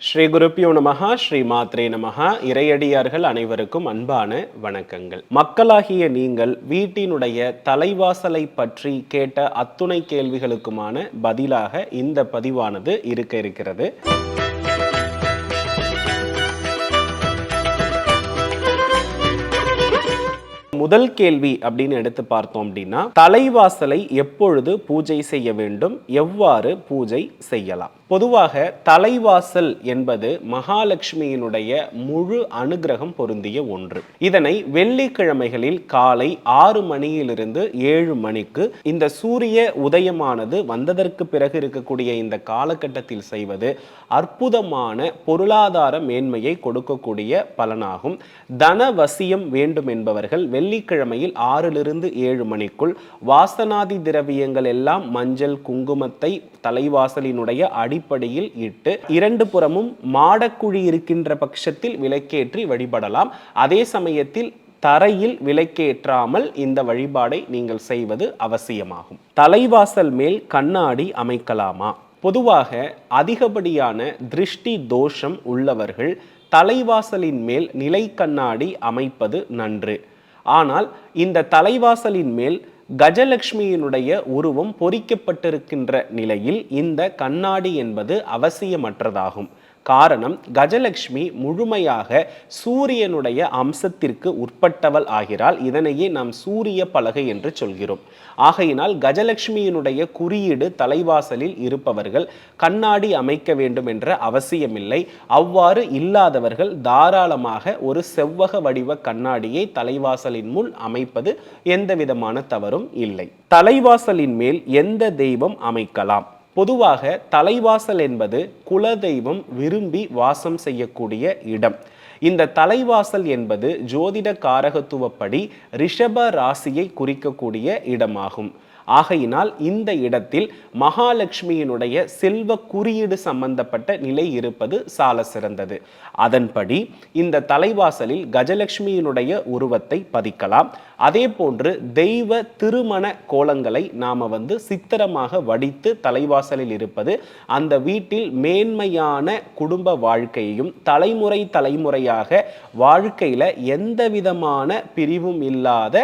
ஸ்ரீ குருப்பியோ நமஹா ஸ்ரீ மாத்ரே நமஹா. இறையடியார்கள் அனைவருக்கும் அன்பான வணக்கங்கள். மக்களாகிய நீங்கள் வீட்டினுடைய தலைவாசலை பற்றி கேட்ட அத்துணை கேள்விகளுக்குமான பதிலாக இந்த பதிவானது இருக்க இருக்கிறது. முதல் கேள்வி அப்படின்னு எடுத்து பார்த்தோம் அப்படின்னா தலைவாசலை எப்பொழுது பூஜை செய்ய வேண்டும்? எவ்வாறு பூஜை செய்யலாம்? பொதுவாக தலைவாசல் என்பது மகாலட்சுமியினுடைய முழு அனுகிரகம் பொருந்திய ஒன்று. இதனை வெள்ளிக்கிழமைகளில் காலை ஆறு மணியிலிருந்து ஏழு மணிக்கு இந்த சூரிய உதயமானது வந்ததற்கு பிறகு இருக்கக்கூடிய இந்த காலகட்டத்தில் செய்வது அற்புதமான பொருளாதார மேன்மையை கொடுக்கக்கூடிய பலனாகும். தனவசியம் வேண்டும் என்பவர்கள் வெள்ளிக்கிழமையில் ஆறிலிருந்து ஏழு மணிக்குள் வாசனாதி திரவியங்கள் எல்லாம் மஞ்சள் குங்குமத்தை தலைவாசலினுடைய அடிப்படையில் இட்டு இரண்டு புறமும் மாடக்குழி இருக்கின்ற பட்சத்தில் விளக்கேற்றி வழிபடலாம். அதே சமயத்தில் தரையில் விலக்கேற்றாமல் இந்த வழிபாடை நீங்கள் செய்வது அவசியமாகும். தலைவாசல் மேல் கண்ணாடி அமைக்கலாமா? பொதுவாக அதிகப்படியான திருஷ்டி தோஷம் உள்ளவர்கள் தலைவாசலின் மேல் நிலை கண்ணாடி அமைப்பது நன்று. ஆனால் இந்த தலைவாசலின் மேல் கஜலட்சுமியினுடைய உருவம் பொறிக்கப்பட்டிருக்கின்ற நிலையில் இந்த கண்ணாடி என்பது அவசியமற்றதாகும். காரணம் கஜலட்சுமி முழுமையாக சூரியனுடைய அம்சத்திற்கு உட்பட்டவள் ஆகிறாள். இதனையே நாம் சூரிய பலகை என்று சொல்கிறோம். ஆகையினால் கஜலட்சுமியினுடைய குறியீடு தலைவாசலில் இருப்பவர்கள் கண்ணாடி அமைக்க வேண்டும் என்ற அவசியமில்லை. அவ்வாறு இல்லாதவர்கள் தாராளமாக ஒரு செவ்வக வடிவ கண்ணாடியை தலைவாசலின் முன் அமைப்பது எந்த விதமான தவறும் இல்லை. தலைவாசலின் மேல் எந்த தெய்வம் அமைக்கலாம்? பொதுவாக தலைவாசல் என்பது குலதெய்வம் விரும்பி வாசம் செய்யக்கூடிய இடம். இந்த தலைவாசல் என்பது ஜோதிட காரகத்துவப்படி ரிஷப ராசியை குறிக்கக்கூடிய இடமாகும். ஆகையினால் இந்த இடத்தில் மகாலட்சுமியினுடைய செல்வ குறியீடு சம்பந்தப்பட்ட நிலை இருப்பது சால சிறந்தது. அதன்படி இந்த தலைவாசலில் கஜலட்சுமியினுடைய உருவத்தை பதிக்கலாம். அதே போன்று தெய்வ திருமண கோலங்களை நாம வந்து சித்திரமாக வடித்து தலைவாசலில் இருப்பது அந்த வீட்டில் மேன்மையான குடும்ப வாழ்க்கையையும் தலைமுறை தலைமுறையாக வாழ்க்கையில எந்த விதமான பிரிவும் இல்லாத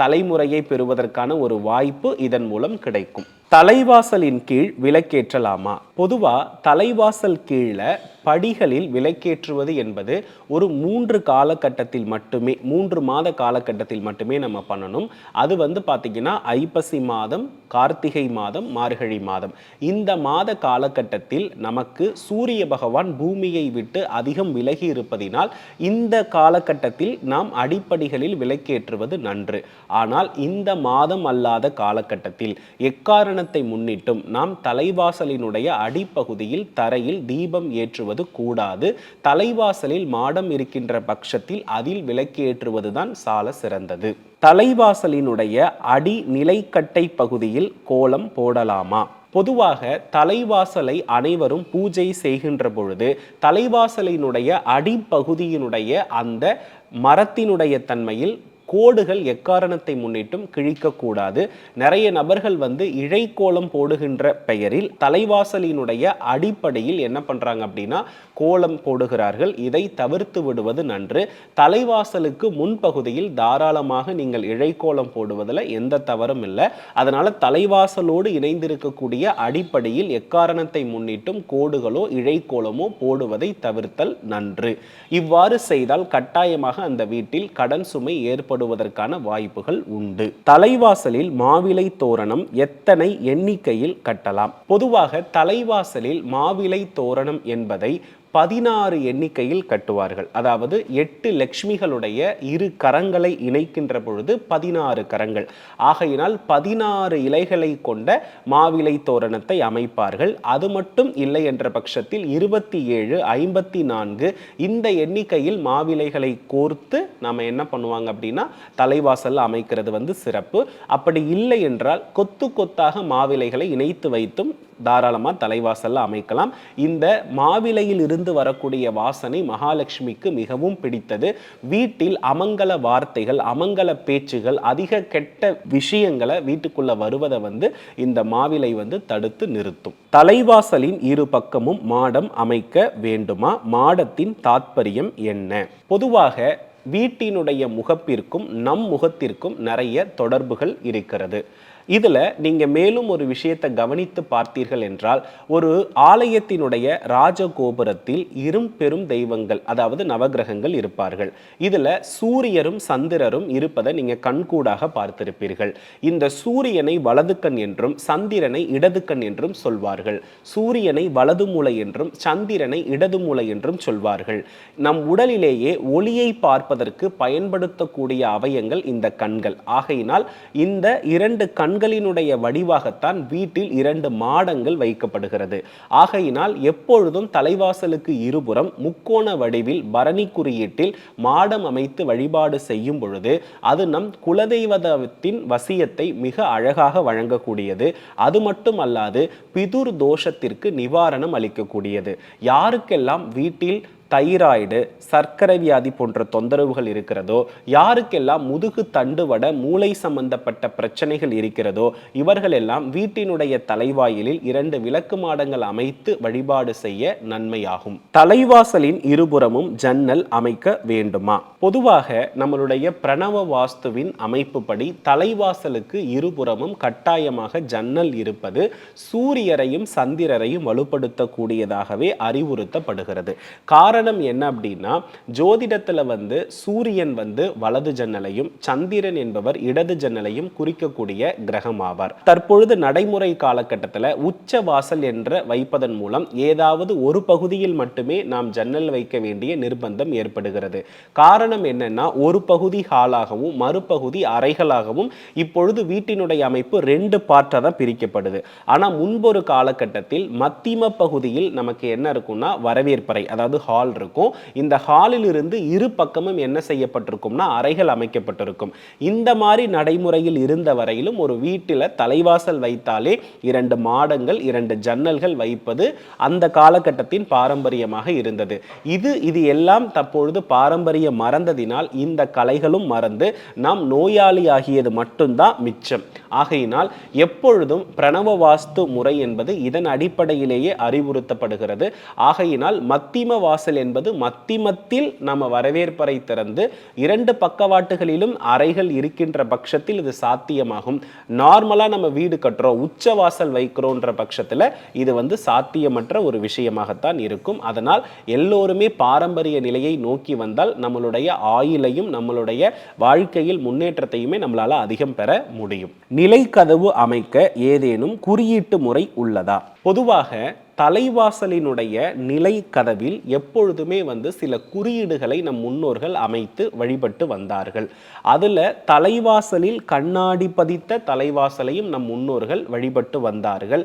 தலைமுறையை பெறுவதற்கான ஒரு வாய்ப்பு இதன் மூலம் கிடைக்கும். தலைவாசலின் கீழ் விளக்கேற்றலாமா? பொதுவா தலைவாசல் கீழே படிகளில் விலைக்கேற்றுவது என்பது ஒரு மூன்று காலகட்டத்தில் மட்டுமே மூன்று மாத காலகட்டத்தில் மட்டுமே நம்ம பண்ணணும். அது வந்து பார்த்திங்கன்னா ஐப்பசி மாதம் கார்த்திகை மாதம் மார்கழி மாதம். இந்த மாத காலகட்டத்தில் நமக்கு சூரிய பகவான் பூமியை விட்டு அதிகம் விலகி இருப்பதினால் இந்த காலகட்டத்தில் நாம் அடிப்படைகளில் விலக்கேற்றுவது நன்று. ஆனால் இந்த மாதம் அல்லாத காலகட்டத்தில் எக்காரணத்தை முன்னிட்டும் நாம் தலைவாசலினுடைய அடிப்பகுதியில் தரையில் தீபம் ஏற்றுவது கூடாது. தலைவாசலில் மாடம் இருக்கின்ற பட்சத்தில் அதில் விளக்கு ஏற்றுவதுதான் சால சிறந்தது. தலைவாசலினுடைய அடி நிலைக்கட்டை பகுதியில் கோலம் போடலாமா? பொதுவாக தலைவாசலை அனைவரும் பூஜை செய்கின்ற பொழுது தலைவாசலினுடைய அடிப்பகுதியினுடைய அந்த மரத்தினுடைய தன்மையில் கோடுகள் எக்காரணத்தை முன்னிட்டும் கிழிக்கக்கூடாது. நிறைய நபர்கள் வந்து இழைக்கோலம் போடுகின்ற பெயரில் தலைவாசலினுடைய அடிப்படையில் என்ன பண்றாங்க அப்படின்னா கோலம் போடுகிறார்கள். இதை தவிர்த்து விடுவது நன்று. தலைவாசலுக்கு முன்பகுதியில் தாராளமாக நீங்கள் இழைக்கோலம் போடுவதில் எந்த தவறும் இல்லை. அதனால் தலைவாசலோடு இணைந்திருக்கக்கூடிய அடிப்படையில் எக்காரணத்தை முன்னிட்டும் கோடுகளோ இழைக்கோலமோ போடுவதை தவிர்த்தல் நன்று. இவ்வாறு செய்தால் கட்டாயமாக அந்த வீட்டில் கடன் சுமை ஏற்படும். ஏற்படுவதற்கான வாய்ப்புகள் உண்டு. தலைவாசலில் மாவிலை தோரணம் எத்தனை எண்ணிக்கையில் கட்டலாம்? பொதுவாக தலைவாசலில் மாவிலை தோரணம் என்பதை பதினாறு எண்ணிக்கையில் கட்டுவார்கள். அதாவது எட்டு லக்ஷ்மிகளுடைய இரு கரங்களை இணைக்கின்ற பொழுது பதினாறு கரங்கள். ஆகையினால் பதினாறு இலைகளை கொண்ட மாவிலை தோரணத்தை அமைப்பார்கள். அது மட்டும் இல்லை என்ற பட்சத்தில் இருபத்தி ஏழு ஐம்பத்தி நான்கு இந்த எண்ணிக்கையில் மாவிலைகளை கோர்த்து நம்ம என்ன பண்ணுவாங்க அப்படின்னா தலைவாசல் அமைக்கிறது வந்து சிறப்பு. அப்படி இல்லை என்றால் கொத்து கொத்தாக மாவிலைகளை இணைத்து வைத்தும் தாராளமாக தலைவாசலில் அமைக்கலாம். இந்த மாவிலையில் இருந்து வரக்கூடிய வாசனை மகாலட்சுமிக்கு மிகவும் பிடித்தது. வீட்டில் அமங்கல வார்த்தைகள் அமங்கல பேச்சுகள் அதிக கெட்ட விஷயங்களை வீட்டுக்குள்ள வருவதை வந்து இந்த மாவிலை வந்து தடுத்து நிறுத்தும். தலைவாசலின் இரு பக்கமும் மாடம் அமைக்க வேண்டுமா? மாடத்தின் தாத்பரியம் என்ன? பொதுவாக வீட்டினுடைய முகப்பிற்கும் நம் முகத்திற்கும் நிறைய தொடர்புகள் இருக்கிறது. இதில் நீங்கள் மேலும் ஒரு விஷயத்தை கவனித்து பார்த்தீர்கள் என்றால் ஒரு ஆலயத்தினுடைய ராஜகோபுரத்தில் இரும் பெரும் தெய்வங்கள் அதாவது நவகிரகங்கள் இருப்பார்கள். இதில் சூரியரும் சந்திரரும் இருப்பதை நீங்கள் கண்கூடாக பார்த்திருப்பீர்கள். இந்த சூரியனை வலது கண் என்றும் சந்திரனை இடது கண் என்றும் சொல்வார்கள். சூரியனை வலது மூலை என்றும் சந்திரனை இடது மூலை என்றும் சொல்வார்கள். நம் உடலிலேயே ஒளியை பார்ப்பதற்கு பயன்படுத்தக்கூடிய அவயங்கள் இந்த கண்கள். ஆகையினால் இந்த இரண்டு கண் கண்களினுடைய வடிவாகத்தான் வீட்டில் இரண்டு மாடங்கள் வைக்கப்படுகிறது. ஆகையினால் எப்பொழுதும் தலைவாசலுக்கு இருபுறம் முக்கோண வடிவில் பரணி குறியீட்டில் மாடம் அமைத்து வழிபாடு செய்யும் பொழுது அது நம் குலதெய்வதத்தின் வசியத்தை மிக அழகாக வழங்கக்கூடியது. அது மட்டுமல்லாது பிதுர் தோஷத்திற்கு நிவாரணம் அளிக்கக்கூடியது. யாருக்கெல்லாம் வீட்டில் தைராய்டு சர்க்கரை வியாதி போன்ற தொந்தரவுகள் இருக்கிறதோ யாருக்கெல்லாம் முதுகு தண்டுவட மூளை சம்பந்தப்பட்ட பிரச்சனைகள் இருக்கிறதோ இவர்கள் எல்லாம் வீட்டினுடைய தலைவாயிலில் இரண்டு விளக்கு மாடங்கள் அமைத்து வழிபாடு செய்ய நன்மையாகும். தலைவாசலின் இருபுறமும் ஜன்னல் அமைக்க வேண்டுமா? பொதுவாக நம்மளுடைய பிரணவ வாஸ்துவின் அமைப்புப்படி தலைவாசலுக்கு இருபுறமும் கட்டாயமாக ஜன்னல் இருப்பது சூரியரையும் சந்திரரையும் வலுப்படுத்தக்கூடியதாகவே அறிவுறுத்தப்படுகிறது. காரணம் காரணம் என்ன அப்படின்னா ஜோதிடத்தில் வந்து சூரியன் வந்து வலது ஜன்னலையும் சந்திரன் என்பவர் இடது ஜன்னலையும் குறிக்கக்கூடிய கிரகம் ஆவார் தற்பொழுது நடைமுறை காலகட்டத்தில் உச்ச வாசல் என்ற வைப்பதன் மூலம் ஏதாவது ஒரு பகுதியில் மட்டுமே நாம் ஜன்னல் வைக்க வேண்டிய நிர்பந்தம் ஏற்படுகிறது. காரணம் என்னன்னா ஒரு பகுதி ஹாலாகவும் மறுபகுதி அறைகளாகவும் இப்பொழுது வீட்டினுடைய அமைப்பு ரெண்டு பார்ட்டாக தான் பிரிக்கப்படுது. ஆனால் முன்பொரு காலகட்டத்தில் மத்திம பகுதியில் நமக்கு என்ன இருக்கும்னா வரவேற்பறை அதாவது ஹால் ஹால் இருக்கும். இந்த ஹாலில் இருந்து இரு பக்கமும் என்ன செய்யப்பட்டிருக்கும்னா அறைகள் அமைக்கப்பட்டிருக்கும். இந்த மாதிரி நடைமுறையில் இருந்த வரையிலும் ஒரு வீட்டில் தலைவாசல் வைத்தாலே இரண்டு மாடங்கள் இரண்டு ஜன்னல்கள் வைப்பது அந்த காலகட்டத்தின் பாரம்பரியமாக இருந்தது. இது இது எல்லாம் தற்பொழுது பாரம்பரியம் மறந்ததினால் இந்த கலைகளும் மறந்து நாம் நோயாளி ஆகியது மட்டும்தான் மிச்சம். ஆகையினால் எப்பொழுதும் பிரணவ வாஸ்து முறை என்பது இதன் அடிப்படையிலேயே அறிவுறுத்தப்படுகிறது. ஆகையினால் மத்திம வாசல் என்பது மத்திமத்தில் நம்ம வரவேற்பறை திறந்து இரண்டு பக்கவாட்டுகளிலும் அறைகள் இருக்கின்ற பட்சத்தில் இது சாத்தியமாகும். நார்மலாக நம்ம வீடு கட்டுறோம் உச்ச வாசல் வைக்கிறோன்ற பட்சத்தில் இது வந்து சாத்தியமற்ற ஒரு விஷயமாகத்தான் இருக்கும். அதனால் எல்லோருமே பாரம்பரிய நிலையை நோக்கி வந்தால் நம்மளுடைய ஆயுளையும் நம்மளுடைய வாழ்க்கையில் முன்னேற்றத்தையுமே நம்மளால அதிகம் பெற முடியும். நிலை கதவு அமைக்க ஏதேனும் குறியீட்டு முறை உள்ளதா? பொதுவாக தலைவாசலினுடைய நிலை கதவில் எப்பொழுதுமே வந்து சில குறியீடுகளை நம் முன்னோர்கள் அமைத்து வழிபட்டு வந்தார்கள். அதில் தலைவாசலில் கண்ணாடி பதித்த தலைவாசலையும் நம் முன்னோர்கள் வழிபட்டு வந்தார்கள்.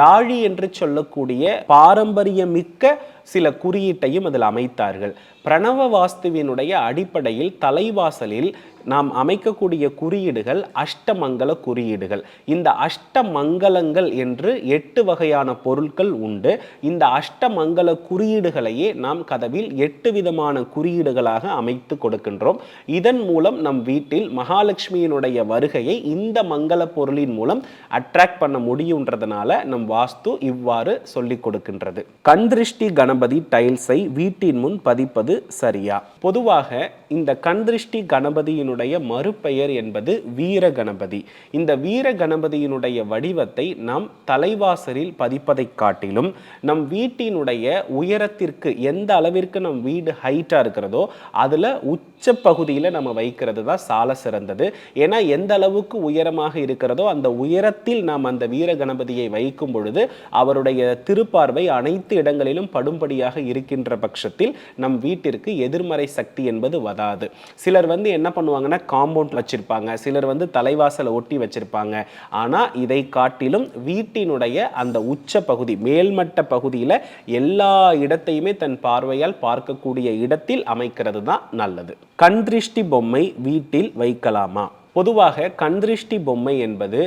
யாழி என்று சொல்லக்கூடிய பாரம்பரியமிக்க சில குறியீட்டையும் அதில் அமைத்தார்கள். பிரணவ வாஸ்துவினுடைய அடிப்படையில் தலைவாசலில் நாம் அமைக்கக்கூடிய குறியீடுகள் அஷ்டமங்கல குறியீடுகள். இந்த அஷ்டமங்கலங்கள் என்று எட்டு வகையான பொருட்கள் உண்டு. இந்த அஷ்டமங்கல குறியீடுகளையே நாம் கதவில் எட்டு விதமான குறியீடுகளாக அமைத்து கொடுக்கின்றோம். இதன் மூலம் நம் வீட்டில் மகாலட்சுமியினுடைய வருகையை இந்த மங்கள பொருளின் மூலம் அட்ராக்ட் பண்ண முடியுன்றதுனால நம் வாஸ்து இவ்வாறு சொல்லிக் கொடுக்கின்றது. கண்திருஷ்டி கணபதி டைல்ஸை வீட்டின் முன் பதிப்பது சரியா? பொதுவாக இந்த கண்திருஷ்டி கணபதியினுடைய மறுபெயர் என்பது வீர கணபதி. இந்த வீர கணபதியினுடைய வடிவத்தை நாம் தலைவாசலில் பதிப்பதைக் காட்டிலும் நம் வீட்டினுடைய உயரத்திற்கு எந்த அளவிற்கு நம் வீடு ஹைட்டாக இருக்கிறதோ அதில் உச்ச பகுதியில் நம்ம வைக்கிறது தான் சால சிறந்தது. ஏன்னா எந்த அளவுக்கு உயரமாக இருக்கிறதோ அந்த உயரத்தில் நாம் அந்த வீர கணபதியை வைக்கும் பொழுது அவருடைய திருப்பார்வை அனைத்து இடங்களிலும் படும்படியாக இருக்கின்ற பட்சத்தில் நம் வீட்டிற்கு எதிர்மறை சக்தி என்பது வராது. சிலர் வந்து என்ன பண்ணுவாங்கன்னா காம்பவுண்ட் வச்சுருப்பாங்க. சிலர் வந்து தலைவாசலை ஒட்டி வச்சுருப்பாங்க. ஆனால் இதை காட்டிலும் வீட்டினுடைய அந்த உச்ச பகுதி மேல்மட்ட பகுதியில் எல்லா இடத்தையுமே தன் பார்வையால் பார்க்கக்கூடிய இடத்தில் அமைக்கிறது தான் நல்லது. கண்திருஷ்டி பொம்மை வீட்டில் வைக்கலாமா? பொதுவாக கண்திருஷ்டி பொம்மை என்பது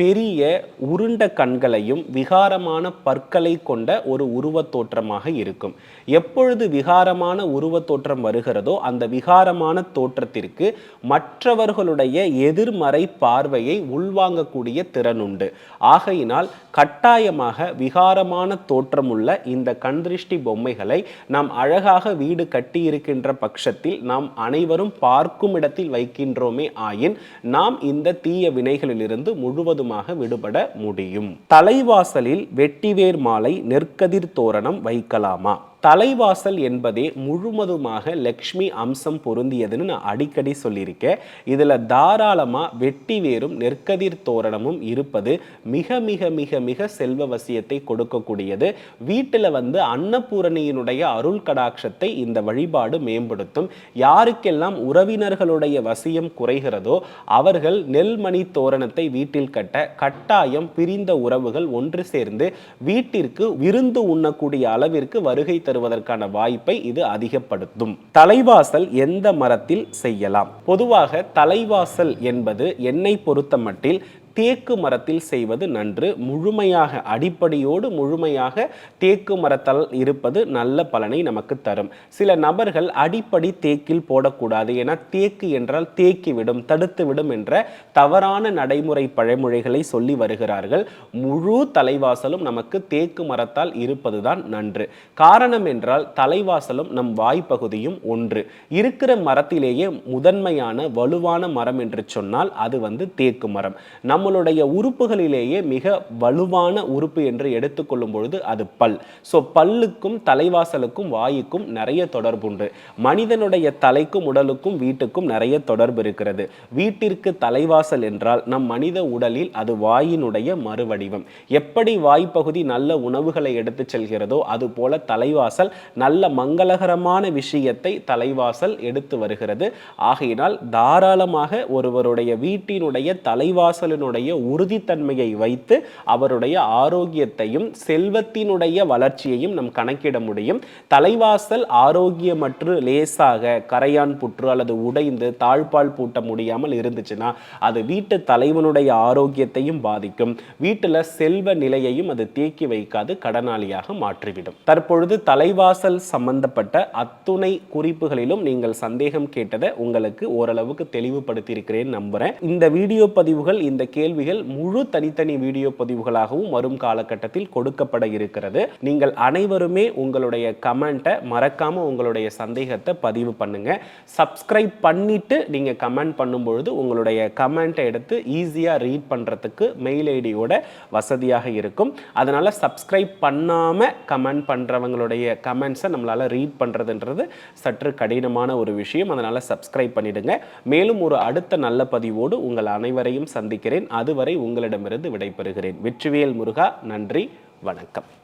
பெரிய உருண்ட கண்களையும் விகாரமான பற்களை கொண்ட ஒரு உருவத் தோற்றமாக இருக்கும். எப்பொழுது விகாரமான உருவத் தோற்றம் வருகிறதோ அந்த விகாரமான தோற்றத்திற்கு மற்றவர்களுடைய எதிர்மறை பார்வையை உள்வாங்கக்கூடிய திறன் உண்டு. ஆகையினால் கட்டாயமாக விகாரமான தோற்றமுள்ள இந்த கண்திருஷ்டி பொம்மைகளை நாம் அழகாக வீடு கட்டியிருக்கின்ற பட்சத்தில் நாம் அனைவரும் பார்க்கும் இடத்தில் வைக்கின்றோமே ஆயின் நாம் இந்த தீய வினைகளிலிருந்து முழுவதும் முழுவதுமாக விடுபட முடியும். தலைவாசலில் வெட்டிவேர் மாலை நெற்கதிர் தோரணம் வைக்கலாமா? தலைவாசல் என்பதே முழுவதுமாக லக்ஷ்மி அம்சம் பொருந்தியதுன்னு நான் அடிக்கடி சொல்லியிருக்கேன். இதில் தாராளமாக வெட்டி வேறும் நெற்கதிர் தோரணமும் இருப்பது மிக மிக மிக மிக செல்வ வசியத்தை கொடுக்கக்கூடியது. வீட்டில் வந்து அன்னபூரணியினுடைய அருள் கடாட்சத்தை இந்த வழிபாடு மேம்படுத்தும். யாருக்கெல்லாம் உறவினர்களுடைய வசியம் குறைகிறதோ அவர்கள் நெல்மணி தோரணத்தை வீட்டில் கட்ட கட்டாயம் பிரிந்த உறவுகள் ஒன்று சேர்ந்து வீட்டிற்கு விருந்து உண்ணக்கூடிய அளவிற்கு வருகை தருவதற்கான வாய்ப்பை இது அதிகப்படுத்தும். தலைவாசல் எந்த மரத்தில் செய்யலாம்? பொதுவாக தலைவாசல் என்பது என்னை பொறுத்த மட்டில் தேக்கு மரத்தில் செய்வது நன்று. முழுமையாக அடிப்படையோடு முழுமையாக தேக்கு மரத்தால் இருப்பது நல்ல பலனை நமக்கு தரும். சில நபர்கள் அடிப்படை தேக்கில் போடக்கூடாது. என தேக்கு என்றால் தேக்கி விடும் தடுத்து விடும் என்ற தவறான நடைமுறை பழமொழிகளை சொல்லி வருகிறார்கள். முழு தலைவாசலும் நமக்கு தேக்கு மரத்தால் இருப்பதுதான் நன்று. காரணம் என்றால் தலைவாசலும் நம் வாய்ப்பகுதியும் ஒன்று. இருக்கிற மரத்திலேயே முதன்மையான வலுவான மரம் என்று சொன்னால் அது வந்து தேக்கு மரம். நம் நம்மளுடைய உறுப்புகளிலேயே மிக வலுவான உறுப்பு என்று எடுத்துக்கொள்ளும் பொழுது அது பல். ஸோ பல்லுக்கும் தலைவாசலுக்கும் வாயுக்கும் நிறைய தொடர்பு உண்டு. மனிதனுடைய தலைக்கும் உடலுக்கும் வீட்டுக்கும் நிறைய தொடர்பு இருக்கிறது. வீட்டிற்கு தலைவாசல் என்றால் நம் மனித உடலில் அது வாயினுடைய மறுவடிவம். எப்படி வாய்ப்பகுதி நல்ல உணவுகளை எடுத்து செல்கிறதோ அது போல தலைவாசல் நல்ல மங்களகரமான விஷயத்தை தலைவாசல் எடுத்து வருகிறது. ஆகையினால் தாராளமாக ஒருவருடைய வீட்டினுடைய தலைவாசலினுடைய உறுதித்தன்மையை வைத்து அவருடைய ஆரோக்கியத்தையும் செல்வத்தினுடைய வளர்ச்சியையும் நம் கணக்கிட முடியும். தலைவாசல் ஆரோக்கியமற்று லேசாக கரையான் புற்று அல்லது உடைந்து தாழ்பால் பூட்ட முடியாமல் இருந்துச்சுன்னா அது வீட்டு தலைவனுடைய ஆரோக்கியத்தையும் பாதிக்கும். வீட்டில் செல்வ நிலையையும் அது தேக்கி வைக்காது கடனாளியாக மாற்றிவிடும். தற்பொழுது தலைவாசல் சம்பந்தப்பட்ட அத்துணை குறிப்புகளிலும் நீங்கள் சந்தேகம் கேட்டதை உங்களுக்கு ஓரளவுக்கு தெளிவுபடுத்தியிருக்கிறேன் நம்புகிறேன் இந்த வீடியோ பதிவுகள் இந்த கே கேள்விகள் முழு தனித்தனி வீடியோ பதிவுகளாகவும் வரும் காலகட்டத்தில் கொடுக்கப்பட இருக்கிறது. நீங்கள் அனைவருமே உங்களுடைய கமெண்ட்டை மறக்காம உங்களுடைய சந்தேகத்தை பதிவு பண்ணுங்க. சப்ஸ்கிரைப் பண்ணிட்டு நீங்க கமெண்ட் பண்ணும்பொழுது உங்களுடைய கமெண்ட்டை எடுத்து ஈஸியாக ரீட் பண்ணுறதுக்கு மெயில் ஐடியோட வசதியாக இருக்கும். அதனால சப்ஸ்கிரைப் பண்ணாம கமெண்ட் பண்றவங்களுடைய கமெண்ட்ஸை நம்மளால ரீட் பண்றதுன்றது சற்று கடினமான ஒரு விஷயம். அதனால சப்ஸ்கிரைப் பண்ணிடுங்க. மேலும் ஒரு அடுத்த நல்ல பதிவோடு உங்கள் அனைவரையும் சந்திக்கிறேன். அதுவரை உங்களிடமிருந்து விடைபெறுகிறேன். வெற்றிவேல் முருகா நன்றி வணக்கம்.